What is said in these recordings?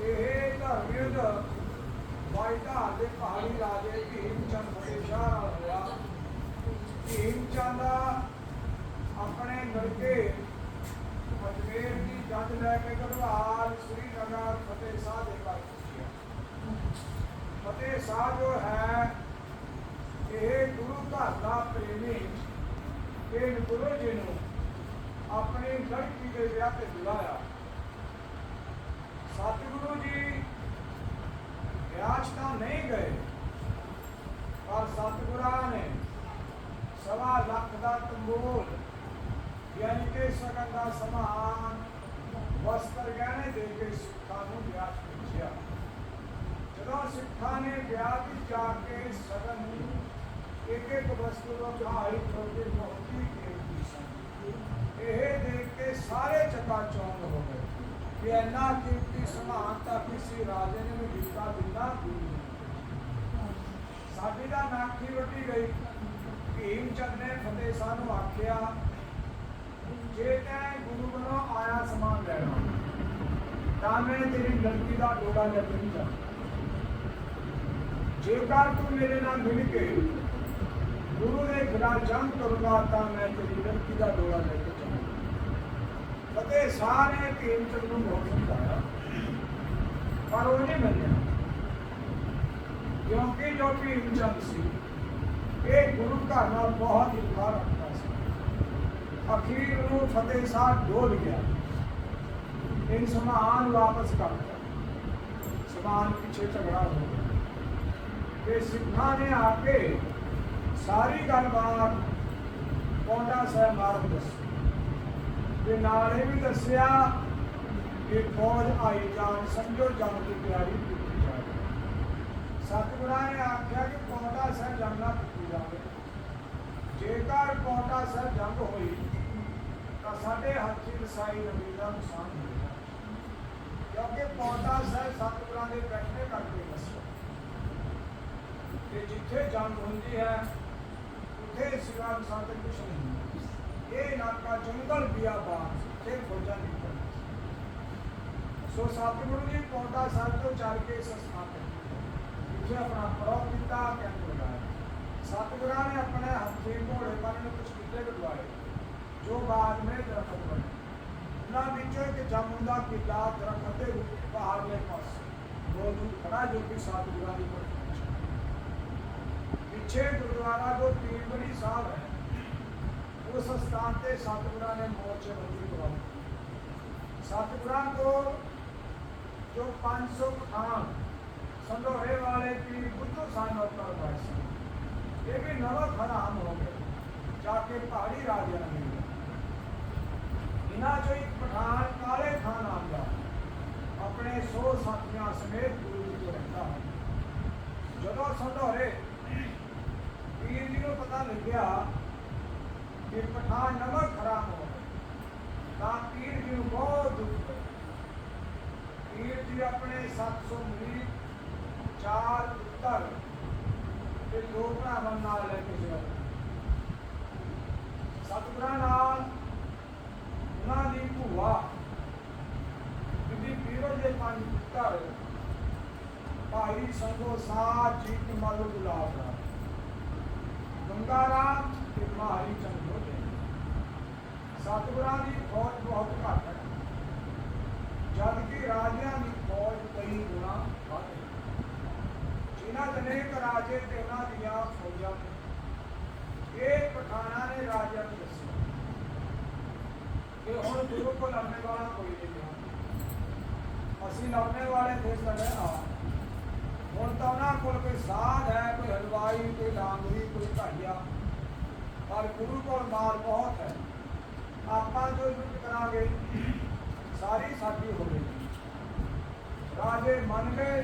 ਇਹ ਧਰਮ ਯੁੱਧ ਬਾਈਧਾਰ ਦੇ ਪਹਾੜੀ ਰਾਜੇ ਭੀਮ ਚੰਦ ਫਤਿਹ ਸ਼ਾਹ ਨਾਲ ਹੋਇਆ। ਭੀਮ ਚੰਦ ਆਪਣੇ ਲੜਕੇ ਅਜਮੇਰ ਦੀ ਜੱਜ ਲੈ ਕੇ ਗੜਵਾਲ ਸ੍ਰੀਨਗਰ ਫਤਿਹ ਸ਼ਾਹ ਦੇ ਘਰ ਪਹੁੰਚਿਆ ਫਤਿਹ ਸ਼ਾਹ ਜੋ ਹੈ, ਇਹ ਗੁਰੂ ਘਰ ਦਾ ਪ੍ਰੇਮੀ ਇਹ ਗੁਰੂ ਜੀ ਨੂੰ ਆਪਣੀ ਲੜਕੀ ਦੇ ਵਿਆਹ ਤੇ ਬੁਲਾਇਆ। ਸਤਿਗੁਰੂ ਜੀ ਵਿਆਹ 'ਚ ਤਾਂ ਨਹੀਂ ਗਏ ਪਰ ਸਤਿਗੁਰਾਂ ਨੇ ਸਵਾ ਲੱਖ ਦਾ ਤੰਬੂਲ ਯਾਨੀ ਕਿ ਸਗਨ ਦਾ ਸਮਾਨ ਵਸਤਰ ਗਹਿਣੇ ਦੇ ਕੇ ਸਿੱਖਾਂ ਨੂੰ ਵਿਆਹ 'ਚ ਭੇਜਿਆ ਜਦੋਂ ਸਿੱਖਾਂ ਨੇ ਵਿਆਹ ਵਿੱਚ ਜਾ ਕੇ ਸਗਨ ਇੱਕ ਇੱਕ ਵਸਤੂ ਦਾ ਭਾਈ ਛੋਟੇ ਮੋਤੀ ਕੀਤੀ ਸਨ ਇਹ ਦੇਖ ਕੇ ਸਾਰੇ ਚਕਾ ਚੌਂਦ ਹੋ ਗਏ ਕਿ ਇੰਨਾ ਕੀਮਤੀ ਸਮਾਨ ਤਾਂ ਕਿਸੇ ਰਾਜੇ ਨੇ ਵੀ ਦਿੱਤਾ ਦਿੰਦਾ ਸਾਡੀ ਦਾ ਨਾਖੀ ਵੱਟੀ ਗਈ। ਭੀਮ ਚੰਦ ਨੇ ਫਤਿਹ ਸਾਹਿਬ ਨੂੰ ਆਖਿਆ, ਜੇ ਤੈਂ ਗੁਰੂ ਵੱਲੋਂ ਆਇਆ ਸਮਾਨ ਲੈਣਾ, ਤਾਂ ਮੈਂ ਤੇਰੀ ਲੜਕੀ ਦਾ ਡੋਲਾ ਲੈ ਕੇ ਨਹੀਂ ਜੇਕਰ ਤੂੰ ਮੇਰੇ ਨਾਲ ਮਿਲ ਕੇ ਗੁਰੂ ਦੇ ਖਿਲਾਫ ਜੰਗ ਕਰੂਗਾ, ਤਾਂ ਮੈਂ ਤੇਰੀ ਲੜਕੀ ਦਾ ਡੋਲਾ ਲੈ ਕੇ ਜਾਵਾਂਗਾ ਫਤਿਹ ਸਾਰੇ ਭੀਮ ਚੰਦ ਨੂੰ ਬਹੁਤ ਸਮਝਾਇਆ ਪਰ ਉਹ ਨਹੀਂ ਮਿਲਿਆ ਕਿਉਂਕਿ ਜੋ ਭੀਮ ਚੰਦ ਸੀ, ਇਹ ਗੁਰੂ ਘਰ ਨਾਲ ਬਹੁਤ ਇਲਕਾ ਰੱਖਦਾ ਸੀ। ਅਖੀਰ ਨੂੰ ਫਤਿਹ ਸਾਹਿਬ ਡੋਲ ਗਿਆ। ਇਹ ਸਮਾਨ ਵਾਪਸ ਕਰ ਦਿੱਤਾ। ਸਮਾਨ ਪਿੱਛੇ ਝਗੜਾ ਹੋ ਗਿਆ। ਤੇ ਸਿੱਖਾਂ ਨੇ ਆ ਕੇ ਸਾਰੀ ਗੱਲਬਾਤ ਪੌਂਡਾ ਸਾਹਿਬ ਮਾਰਗ ਦੱਸੀ। ਤੇ ਨਾਲ ਇਹ ਵੀ ਦੱਸਿਆ ਕਿ ਫੌਜ ਆਈ ਜਾਣ ਸਮਝੋ ਜੰਗ ਦੀ ਤਿਆਰੀ ਕੀਤੀ ਜਾਵੇ। ਸਤਿਗੁਰਾਂ ਨੇ ਆਖਿਆ ਕਿ ਪੌਟਾ ਸਾਹਿਬ ਜੰਗ ਨਾ ਕੀਤੀ ਜਾਵੇ। ਜੇਕਰ ਪੌਂਡਾ ਸਾਹਿਬ ਜੰਗ ਹੋਈ, ਤਾਂ ਸਾਡੇ ਹੱਥੀ ਰਸਾਈ ਨਬੀ ਦਾ ਨੁਕਸਾਨ ਹੋਵੇਗਾ ਕਿਉਂਕਿ ਪੌਟਾ ਸਾਹਿਬ ਸਤਿਗੁਰਾਂ ਦੇ ਬੈਠੇ ਕਰਕੇ ਦੱਸਿਆ। ਕਿ ਜਿੱਥੇ ਜੰਗ ਹੁੰਦੀ ਹੈ, ਉੱਥੇ ਸਿਵਾ ਸੰਤ ਕੁਛ ਨਹੀਂ ਹੁੰਦਾ। ਇਹ ਇਲਾਕਾ ਜੰਗਲ ਬਿਆਬਾਨ ਤੇ ਫੌਜਾਂ ਨਿਕਲ ਸੋ ਸਤਿਗੁਰੂ ਜੀ ਪੌਂਡਾ ਸਾਹਿਬ ਤੋਂ ਚੱਲ ਕੇ ਇਸ ਜਿੱਥੇ ਆਪਣਾ ਪ੍ਰੋਪ ਕੀਤਾ, ਕੈਂਪ ਲਗਾਇਆ। ਸਤਿਗੁਰਾਂ ਨੇ ਆਪਣੇ ਹੱਥੀ ਘੋੜੇ ਪਰ ਨੂੰ ਕੁਝ ਕਿੱਲੇ ਕਢਵਾਏ ਜੋ ਬਾਅਦ ਵਿੱਚ ਦਰਖਤ ਬਣੇ। ਉਹਨਾਂ ਵਿੱਚੋਂ ਇੱਕ ਜੰਮੂ ਦਾ ਕਿਲਾ ਦਰਖਤ ਦੇ ਉੱਤੇ ਪਾਸੇ ਦੋ ਖੜਾ ਜੋ ਕਿ ਸਤਿਗੁਰਾਂ ਦੀ ਕੋਲ ਪਿੱਛੇ ਗੁਰਦੁਆਰਾ ਜੋ ਪੀਰਬੜੀ ਸਾਹਿਬ ਹੈ। ਉਸ ਸਥਾਨ ਤੇ ਸਤਿਗੁਰਾਂ ਨੇ ਮੋਰਚੇ ਬੰਦੀ ਕਰਵਾਈ ਸਤਿਗੁਰਾਂ ਕੋਲ ਜੋ 500 ਖਾਨ ਸੰਧੋਰੇ ਵਾਲੇ ਪੀਰ ਬੁੱਧੂ ਸਾਹਿਬ ਉੱਪਰ ਸੀ, ਇਹ ਵੀ ਨਵਾਂ ਖਰਾਮ ਹੋ ਗਿਆ, ਜਾ ਕੇ ਪਹਾੜੀ ਰਾਜਿਆਂ ਨੇ ਇਹਨਾਂ ਚੋਂ ਇੱਕ ਪਠਾਨ ਕਾਲੇ ਖਾਨ ਆ ਗਿਆ ਆਪਣੇ ਸੋ ਸਾਥੀਆਂ ਸਮੇਤ ਗੁਰੂ ਜੀ ਕੋਲ ਰਹਿੰਦਾ ਜਦੋਂ ਸੰਧੋਰੇ ਪੀਰ ਜੀ ਨੂੰ ਪਤਾ ਲੱਗਿਆ ਕਿ ਪਠਾਨ ਨਮਕ ਖਰਾਬ ਹੋ ਤਾਂ ਪੀਰ ਜੀ ਨੂੰ ਬਹੁਤ ਦੁੱਖ ਪੀਰ ਜੀ ਆਪਣੇ 700 ਮਰੀਦ ਚਾਰ ਪੁੱਤਰ ਤੇ ਦੋ ਭਰਾਵਾਂ ਨਾਲ ਲੈ ਕੇ ਗਏ ਸਤਿਗੁਰਾਂ ਨਾਲ ਉਹਨਾਂ ਦੀ ਭੂਆ ਬੀਬੀ ਪੀਰੋ ਦੇ ਪੰਜ ਪੁੱਤਰ ਭਾਈ ਸੰਗੋ ਸਾਧ ਜੀ ਕੀ ਗੁਲਾਬ ਰਾਮ ਗੰਗਾ ਤੇ ਮਾਰੀ ਚੰਦੋ ਦੇ ਸਤਿਗੁਰਾਂ ਦੀ ਫੌਜ ਬਹੁਤ ਘੱਟ ਹੈ। ਜਦ ਕਿ ਰਾਜਿਆਂ ਦੀ ਫੌਜ ਕਈ ਗੁਣਾ ਵੱਧ ਹੈ। ਜਿਨ੍ਹਾਂ ਦੇ ਰਾਜੇ ਤੇ ਉਹਨਾਂ ਦੀਆਂ ਫੌਜਾਂ ਇਹ ਪਠਾਨਾਂ ਨੇ ਰਾਜਿਆਂ ਨੂੰ ਦੱਸਿਆ। ਕਿ ਹੁਣ ਗੁਰੂ ਕੋਲ ਲੜਨੇ ਵਾਲਾ ਕੋਈ ਨਹੀਂ ਹੈ ਅਸੀਂ ਲੜਨੇ ਵਾਲੇ ਦੇਸ਼ ਦਾ ਆ ਹੁਣ ਤਾਂ ਉਹਨਾਂ ਕੋਲ ਕੋਈ ਸਾਧ ਹੈ, ਕੋਈ ਹਲਵਾਈ, ਕੋਈ ਲਾਂਗਰੀ ਕੋਈ ਢਾਈਆ ਪਰ ਗੁਰੂ ਕੋਲ ਮਾਲ ਬਹੁਤ ਹੈ। ਆਪਾਂ ਜੋ ਯੁੱਧ ਕਰਾਂਗੇ, ਸਾਰੀ ਸਾਡੀ ਹੋਵੇਗੀ। ਰਾਜੇ ਮੰਨ ਗਏ,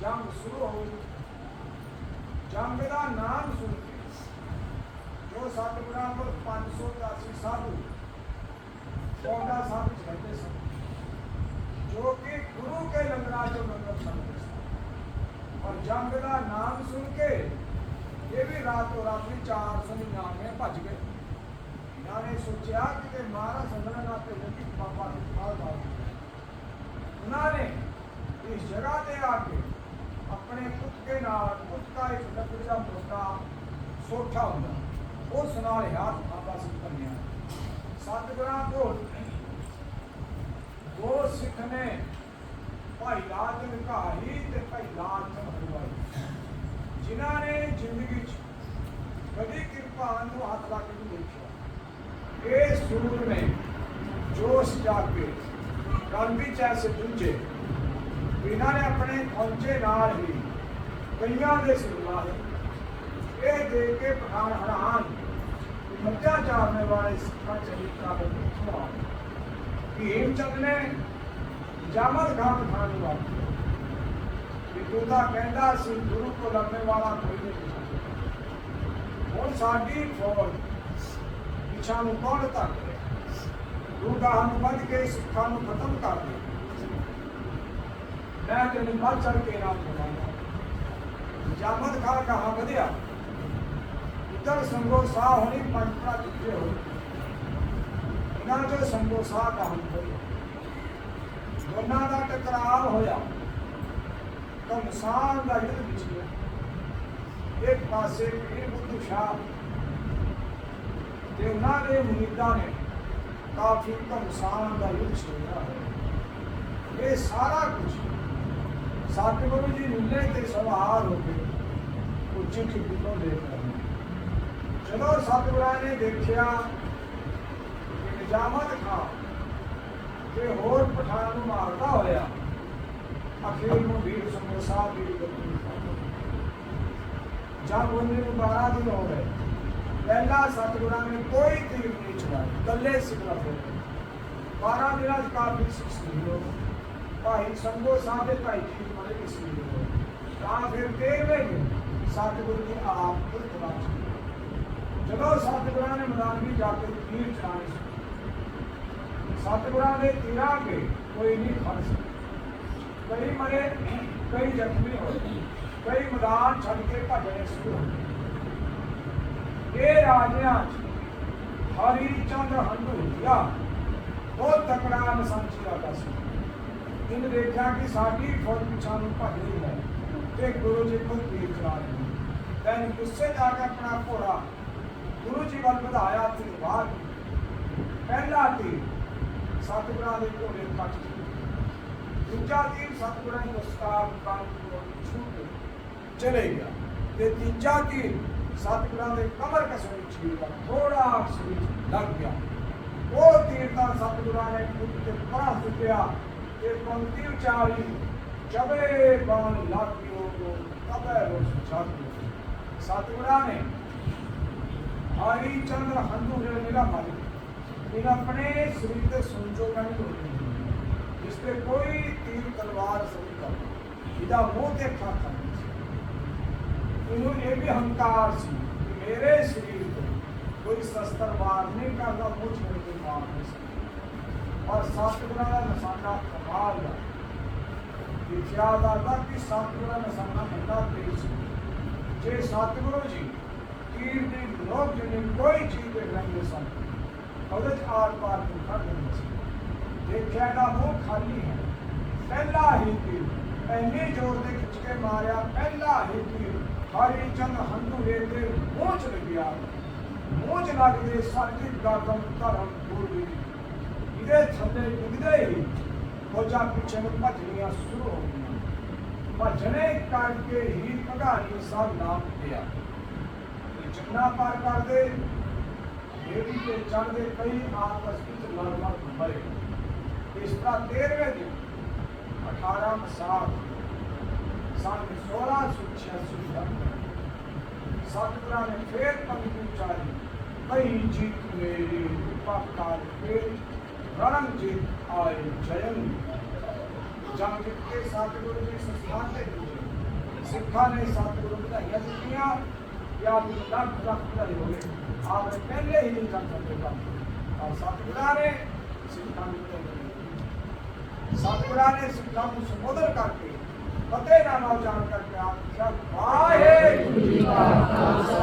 ਜੰਗ ਸ਼ੁਰੂ ਹੋ ਗਈ। ਜੰਗ ਦਾ ਨਾਮ ਸੁਣ ਕੇ ਜੋ ਸਤਿਗੁਰਾਂ ਕੋਲ 580 ਸਾਧੂ ਪੌਂਡਾ ਸਾਹਿਬ ਵਿੱਚ ਸਨ ਜੋ ਕਿ ਗੁਰੂ ਕੇ ਲੰਗਰਾਂ ਚੋਂ ਲੰਗਰ ਛਕਦੇ ਸਨ ਦਾ ਨਾਮ ਸੁਣ ਕੇ ਇਹ ਵੀ ਰਾਤੋਂ ਰਾਤ ਵੀ 499 ਭੱਜ ਗਏ। ਇਹਨਾਂ ਨੇ ਸੋਚਿਆ ਕਿ ਤੇ ਮਹਾਰਾਜ ਸੰਗਣਾ ਨਾ ਤੇ ਕਿ ਬਾਬਾ ਦੀ ਖਾਲ ਬਾਤ ਉਹਨਾਂ ਨੇ ਇਸ ਜਗ੍ਹਾ ਤੇ ਆ ਕੇ ਆਪਣੇ ਕੁੱਤੇ ਨਾਲ ਕੁੱਤਾ ਇੱਕ ਲੱਕੜੀ ਦਾ ਮੋਟਾ ਸੋਠਾ ਹੁੰਦਾ। ਉਸ ਨਾਲ ਹੱਥ ਬਾਬਾ ਸਿੰਘ ਕੰਨਿਆ ਸਤਿਗੁਰਾਂ ਕੋਲ ਦੋ ਸਿੱਖ ਨੇ ਭਾਈ ਲਾਲ ਸਿੰਘ ਤੇ ਭਾਈ ਲਾਲ ਸਿੰਘ ਹਲਵਾਈ। ਜਿਨ੍ਹਾਂ ਨੇ ਜ਼ਿੰਦਗੀ 'ਚ ਕਦੀ ਕਿਰਪਾਨ ਨੂੰ ਹੱਥ ਲਾ ਕੇ ਨਹੀਂ ਦੇਖਿਆ। ਇਹ ਸੂਰ ਨੇ ਜੋਸ਼ ਜਾ ਕੇ ਰਣ ਵਿੱਚ ਐਸੇ ਇਹਨਾਂ ਨੇ ਆਪਣੇ ਪਹੁੰਚੇ ਨਾਲ ਹੀ ਕਈਆਂ ਦੇ ਸਿਰਮਾਰ ਇਹ ਦੇ ਕੇ ਪਠਾਨ ਹਰਾਨ ਮੱਝਾਂ ਚਾਰਨੇ ਵਾਲੇ ਸਿੱਖਾਂ ਚਰਿੱਤਰਾਂ ਦੇ ਪਿੱਛੋਂ ਭੀਮ ਚੰਦ ਨੇ ਜਾਮਲ ਖਾਨ ਖਾਨ ਨੂੰ ਤੂੰ ਤਾਂ ਕਹਿੰਦਾ ਸੀ, ਗੁਰੂ ਕੋ ਲੜਨੇ ਵਾਲਾ ਕੋਈ ਨਹੀਂ ਹੁਣ ਸਾਡੀ ਫੌਜ ਪਿਛਾਂ ਨੂੰ ਕੌਣ ਤੱਕ ਤੂੰ ਗਾਹਾਂ ਨੂੰ ਵੱਧ ਕੇ ਸਿੱਖਾਂ ਨੂੰ ਖਤਮ ਕਰ ਦੇ ਮੈਂ ਤੈਨੂੰ ਵੱਧ ਚੜ ਕੇ ਨਾਲ ਬੁਲਾਉਂਦਾ ਜਾਮਦ ਖਾਨ ਕਹਾ ਵਧਿਆ। ਇੱਧਰ ਸੰਗੋ ਸਾਹ ਹੋਣੀ ਪੰਚਰਾ ਜਿੱਤੇ ਹੋਏ। ਇਹਨਾਂ ਜੋ ਸੰਗੋ ਸਾਹ ਦਾ ਹਮ ਹੋਇਆ ਦੋਨਾਂ ਦਾ ਟਕਰਾਅ ਹੋਇਆ। ਘਮਸਾਨ ਦਾ ਯੁੱਧ ਵਿੱਚ ਗਿਆ ਇੱਕ ਪਾਸੇ ਪੀਰ ਬੁੱਧੂ ਸ਼ਾਹ ਤੇ ਉਹਨਾਂ ਦੇ ਮੁਰੀਦਾਂ ਨੇ ਕਾਫੀ ਘਮਸਾਨ ਦਾ ਯੁੱਧ ਛੇੜਿਆ ਹੋਇਆ ਇਹ ਸਾਰਾ ਕੁਝ ਸਤਿਗੁਰੂ ਜੀ ਨਿਲੇ ਤੇ ਸਵਾਰ ਹੋ ਕੇ ਉੱਚੀ ਖਿੱਡੀ ਤੋਂ ਦੇਖ ਰਹੇ ਜਦੋਂ ਸਤਿਗੁਰਾਂ ਨੇ ਦੇਖਿਆ ਕਿ ਨਿਜਾਮਤ ਖਾਂ ਤੇ ਹੋਰ ਪਠਾਨ ਨੂੰ ਮਾਰਦਾ ਹੋਇਆ ਅਖੀਰ ਨੂੰ ਵੀਰ ਸੰਗੋ ਸਾਹਿਬ ਦੀ ਜਦ ਉਹਨੇ ਨੂੰ 12 ਦਿਨ ਹੋ। ਪਹਿਲਾ ਸਤਿਗੁਰਾਂ ਨੇ ਕੋਈ ਤੀਰ ਨਹੀਂ ਚਲਾਇਆ ਕੱਲੇ ਸਿੱਖਾ ਫਿਰ 12 ਦਿਨਾਂ ਚ ਕਾਫੀ ਸਿੱਖ ਹੋ ਭਾਈ ਸੰਗੋ ਸਾਹਿਬ ਦੇ ਭਾਈ ਜੀ ਬੜੇ ਕਿਸੇ ਹੋ ਤਾਂ ਫਿਰ ਤੇਰਵੇਂ ਦਿਨ ਨੇ ਆਪ ਖੁਦ ਖਵਾ ਜਦੋਂ ਸਤਿਗੁਰਾਂ ਨੇ ਮੈਦਾਨ ਜਾ ਕੇ ਤੀਰ ਚਲਾਣੇ ਸਤਿਗੁਰਾਂ ਦੇ ਤੀਰਾਂ ਕੇ ਕੋਈ ਨਹੀਂ ਖੜ ਸਕਿਆ ਕਈ ਮਰੇ, ਕਈ ਜ਼ਖਮੀ ਹੋਏ, ਕਈ ਮੈਦਾਨ ਛੱਡ ਕੇ ਭੱਜਣੇ ਸ਼ੁਰੂ ਹੋ ਇਹ ਰਾਜਿਆਂ ਹਰੀ ਚੰਦ ਹੰਡੂਆ ਬਹੁਤ ਤਕੜਾ ਨਸੰਚੀ ਰਾਜਾ ਸੀ। ਇਹਨੇ ਦੇਖਿਆ ਕਿ ਸਾਡੀ ਫੌਜ ਪਿਛਾਂ ਨੂੰ ਭੱਜ ਰਹੀ ਹੈ ਤੇ ਗੁਰੂ ਜੀ ਖੁਦ ਤੀਰ ਚਲਾ ਰਹੇ ਤੈਨੂੰ ਗੁੱਸੇ ਜਾ ਕੇ ਆਪਣਾ ਘੋੜਾ ਗੁਰੂ ਜੀ ਵੱਲ ਵਧਾਇਆ ਤੇ ਬਾਅਦ ਪਹਿਲਾ ਤੀਰ ਸਤਿਗੁਰਾਂ ਦੇ ਘੋੜੇ ਕੱਟ ਦੂਜਾ ਤੀਰ ਸਤਿਗੁਰਾਂ ਦੀ ਉਸਤਾਦ ਕੰਨ ਤੋਂ ਛੂ ਕੇ ਚਲੇ ਗਿਆ ਤੇ ਤੀਜਾ ਤੀਰ ਸਤਿਗੁਰਾਂ ਦੇ ਕਮਰ ਕਸੋਂ ਚੀਰ ਦਾ ਥੋੜਾ ਸਰੀਰ ਲੱਗ ਗਿਆ। ਉਹ ਤੀਰ ਤਾਂ ਸਤਿਗੁਰਾਂ ਨੇ ਖੁਦ ਤੇ ਪਰਾਂ ਸੁੱਟਿਆ ਤੇ ਪੰਕਤੀ ਉਚਾਰੀ, ਜਬੇ ਬਾਣ ਲਾਗਿਓ ਤਬੇ ਰੋਸ ਛਾਤੀ ਸਤਿਗੁਰਾਂ ਨੇ ਹਰੀ ਚੰਦਰ ਹੰਦੂ ਜਿਹੜੇ ਮੇਰਾ। ਮਾਲਿਕ ਇਹ ਆਪਣੇ ਸਰੀਰ ਤੇ ਸੁਣਜੋ ਨਹੀਂ ਹੋਣੀ ਤੇ ਕੋਈ ਤੀਰ ਤਲਵਾਰ ਸਹੀ ਕਰ ਇਹਦਾ ਮੂੰਹ ਤੇ ਖਾਤਾ ਨਹੀਂ ਸੀ। ਇਹਨੂੰ ਇਹ ਵੀ ਹੰਕਾਰ ਸੀ ਮੇਰੇ ਸਰੀਰ ਤੇ ਕੋਈ ਸ਼ਸਤਰ ਵਾਰ ਨਹੀਂ ਕਰਦਾ ਮੁਝ ਮੇਰੇ ਤੇ ਮਾਰ ਨਹੀਂ ਸਕਦਾ। ਔਰ ਸਤਿਗੁਰਾਂ ਦਾ ਨਿਸ਼ਾਨਾ ਕਮਾਲ ਦਾ ਲਿਖਿਆ ਦਾ ਕਿ ਸਤਿਗੁਰਾਂ ਦਾ ਨਿਸ਼ਾਨਾ ਬੰਦਾ ਤੇਜ ਸੀ। ਜੇ ਸਤਿਗੁਰੂ ਜੀ ਤੀਰ ਦੀ ਲੋਕ ਜਿਹਨੇ ਕੋਈ ਚੀਜ਼ ਦੇ ਲੈਂਦੇ ਸਨ, ਉਹਦੇ ਚ ਆਰ ਪਾਰ ਨੂੰ ਖੜ ਜਾਂਦੇ ਸੀ। ਦੇਖਿਆ ਦਾ ਮੂੰਹ ਖਾਲੀ ਹੈ। ਪਹਿਲਾ ਹੀ ਤੀਰ ਐਨੇ ਜ਼ੋਰ ਦੇ ਖਿੱਚ ਕੇ ਮਾਰਿਆ, ਪਹਿਲਾ ਹੀ ਤੀਰ ਹਰੀ ਚੰਦ ਹੰਦੂਰੇ ਦੇ ਮੂੰਹ ਲੱਗਿਆ। ਮੂੰਹ ਲੱਗਦੇ ਸਾਡੀ ਗਾਗਮ ਧਰਮ ਬੋਲੀ। ਇਹਦੇ ਥੱਲੇ ਡਿੱਗਦੇ ਹੀ ਫੌਜਾਂ ਪਿੱਛੇ ਨੂੰ ਭੱਜਣੀਆਂ ਸ਼ੁਰੂ ਹੋ ਗਈਆਂ। ਭੱਜਣੇ ਕਰਕੇ ਹੀ ਭਗਾਨੀ ਸਾਹਿਬ ਨਾਮ ਪਿਆ ਜੰਨਾ ਪਾਰ ਕਰਦੇ ਜਿਹੜੀ ਤੇ ਚੜ੍ਹਦੇ ਕਈ ਆਪਸ ਵਿੱਚ ਲੜ ਲੜ ਮਰੇ ਇਸ ਦਾ 13ਵੇਂ ਦਿਨ 18 ਮਸਾਦ ਸੰਨ 1686 ਦਾ ਸਤਿਗੁਰਾਂ ਨੇ ਫੇਰ ਪੰਕਤੀ ਉਚਾਰੀ ਕਈ ਜੀਤ ਮੇਰੀ ਪਾਕਾਲ ਫੇਰ ਰਣੰ ਜੀਤ ਆਏ ਜਯੰ ਜੰਗ ਜਿੱਤ ਕੇ ਸਤਿਗੁਰੂ ਦੇ ਸੰਸਥਾਨ ਤੇ ਪੁੱਜੇ, ਸਿੱਖਾਂ ਨੇ ਸਤਿਗੁਰੂ ਵਧਾਈਆਂ ਦਿੱਤੀਆਂ ਜਾਂ ਵੀ ਲੱਖ ਲੱਖ ਵਧਾਈ ਹੋਵੇ। ਆਪਨੇ ਪਹਿਲੇ ਹੀ ਨਹੀਂ ਕਰ ਸਕਦੇ ਕੰਮ ਔਰ ਸਤਿਗੁਰਾਂ ਨੇ ਸਿੱਖਾਂ ਨੂੰ ਸਤਿਗੁਰਾਂ ਨੇ ਸਿੱਖਾਂ ਨੂੰ ਸੰਬੋਧਨ ਕਰਕੇ, ਫਤਿਹ ਦਾ ਨਾਮ ਜਾਣ ਕਰਕੇ ਆਖਿਆ ਵਾਹਿਗੁਰੂ ਜੀ ਕਾ ਖਾਲਸਾ।